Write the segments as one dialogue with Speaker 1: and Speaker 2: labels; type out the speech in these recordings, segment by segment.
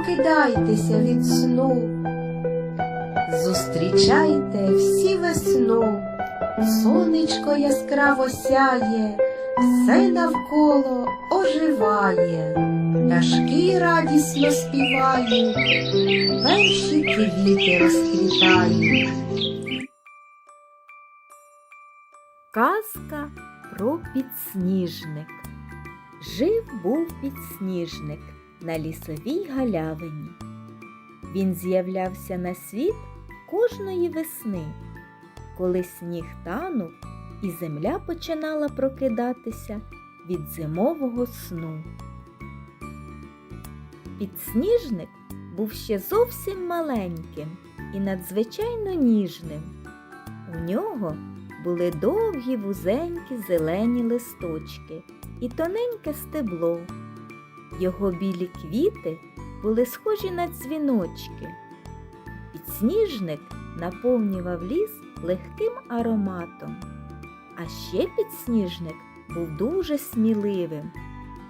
Speaker 1: прокидайтеся від сну. Зустрічайте всі весну, сонечко яскраво сяє, все навколо оживає, пташки радісно співають, перші квіти розквітають.
Speaker 2: Казка про підсніжник. Жив був підсніжник на лісовій галявині. Він з'являвся на світ кожної весни, коли сніг танув і земля починала прокидатися від зимового сну. Підсніжник був ще зовсім маленьким і надзвичайно ніжним. У нього були довгі вузенькі зелені листочки і тоненьке стебло. Його білі квіти були схожі на дзвіночки. Підсніжник наповнював ліс легким ароматом. А ще підсніжник був дуже сміливим,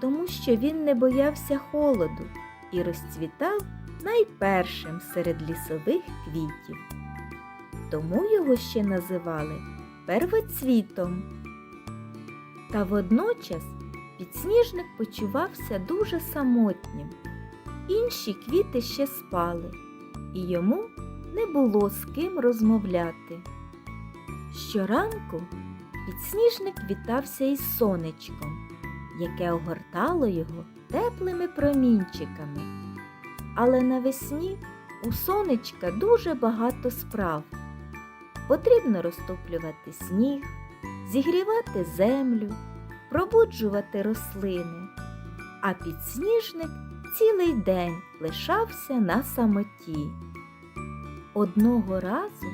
Speaker 2: тому що він не боявся холоду і розцвітав найпершим серед лісових квітів. Тому його ще називали первоцвітом. Та водночас підсніжник почувався дуже самотнім. Інші квіти ще спали, і йому не було з ким розмовляти. Щоранку підсніжник вітався із сонечком, яке огортало його теплими промінчиками. Але навесні у сонечка дуже багато справ. Потрібно розтоплювати сніг, зігрівати землю, пробуджувати рослини, а підсніжник цілий день лишався на самоті. Одного разу,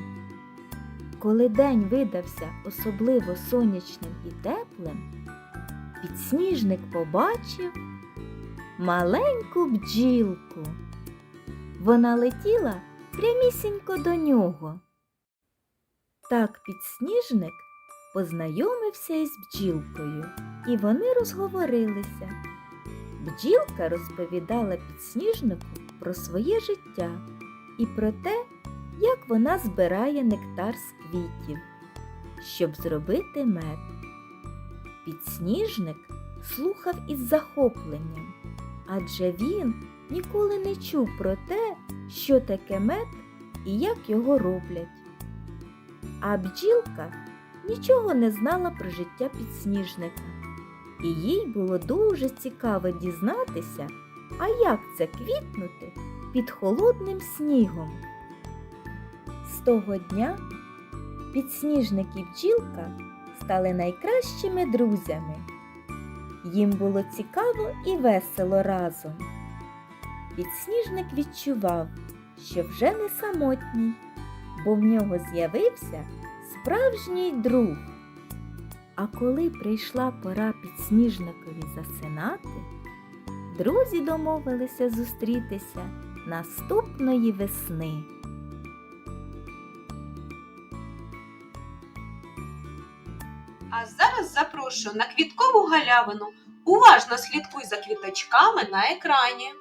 Speaker 2: коли день видався особливо сонячним і теплим, підсніжник побачив маленьку бджілку. Вона летіла прямісінько до нього. Так підсніжник познайомився із бджілкою, і вони розговорилися. Бджілка розповідала підсніжнику про своє життя і про те, як вона збирає нектар з квітів, щоб зробити мед. Підсніжник слухав із захопленням, адже він ніколи не чув про те, що таке мед і як його роблять. А бджілка нічого не знала про життя підсніжника, і їй було дуже цікаво дізнатися, а як це квітнути під холодним снігом. З того дня підсніжник і бджілка стали найкращими друзями. Їм було цікаво і весело разом. Підсніжник відчував, що вже не самотній бо в нього з'явився справжній друг. А коли прийшла пора підсніжникові засинати, друзі домовилися зустрітися наступної весни.
Speaker 3: А зараз запрошую на квіткову галявину. Уважно слідкуй за квіточками на екрані.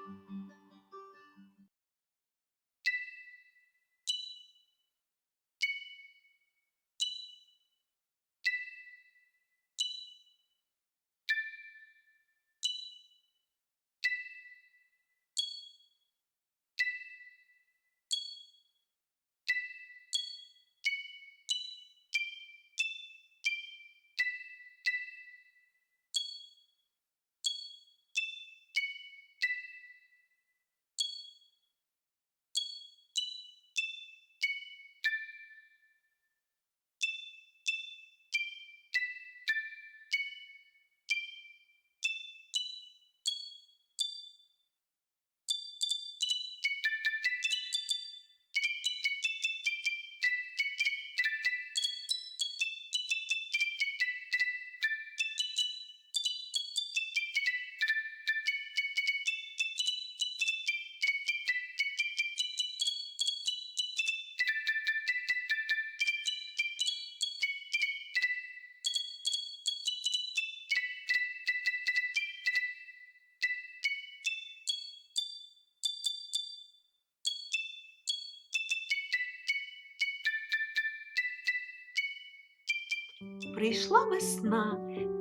Speaker 3: Прийшла весна,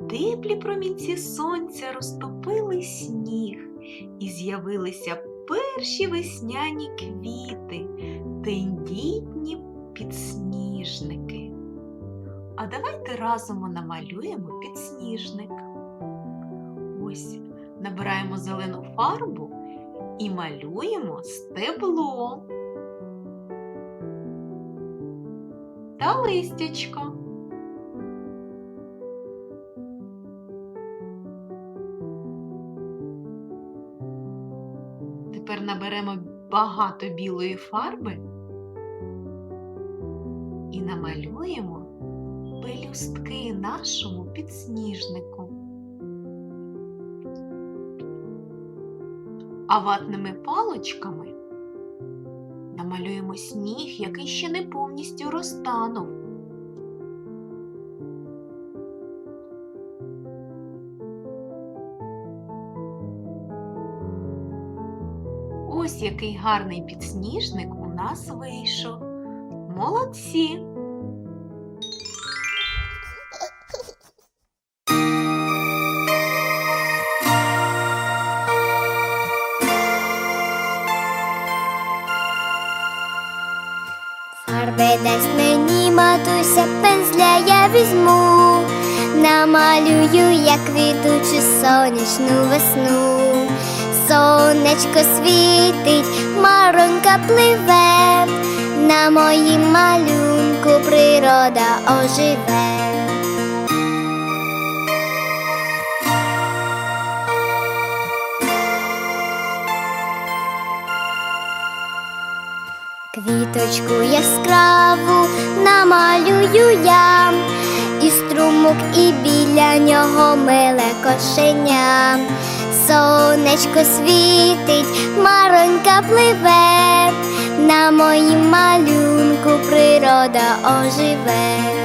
Speaker 3: теплі промінці сонця розтопили сніг, і з'явилися перші весняні квіти, тендітні підсніжники. А давайте разом намалюємо підсніжник. Ось набираємо зелену фарбу і малюємо стебло та листячко. Тепер наберемо багато білої фарби і намалюємо пелюстки нашому підсніжнику. А ватними палочками намалюємо сніг, який ще не повністю розтанув. Ось який гарний підсніжник у нас вийшов. Молодці!
Speaker 4: Фарби дасть мені матуся, пензля я візьму, намалюю, як квітучу сонячну весну. Сонечко світить, маронька пливе, на моїм малюнку природа оживе. Квіточку яскраву намалюю я, і струмок, і біля нього миле кошеня. Сонечко світить, маронька пливе, на моїм малюнку природа оживе.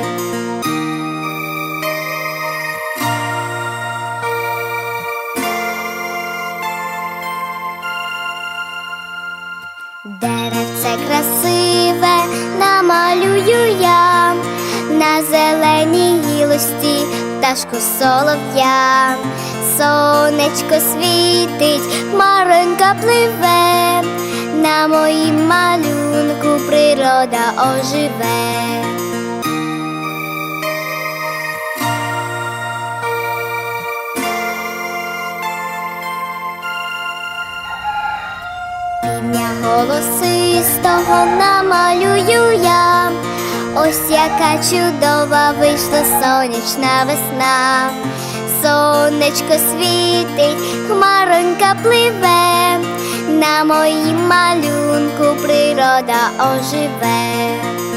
Speaker 4: Деревце красиве намалюю я на зеленій гілості пташку солов'я. Сонечко світить, маронька пливе, на моїм малюнку природа оживе. Голосистого намалюю я, ось яка чудова вийшла сонячна весна. Сонечко світить, хмаронька пливе, на моїм малюнку природа оживе.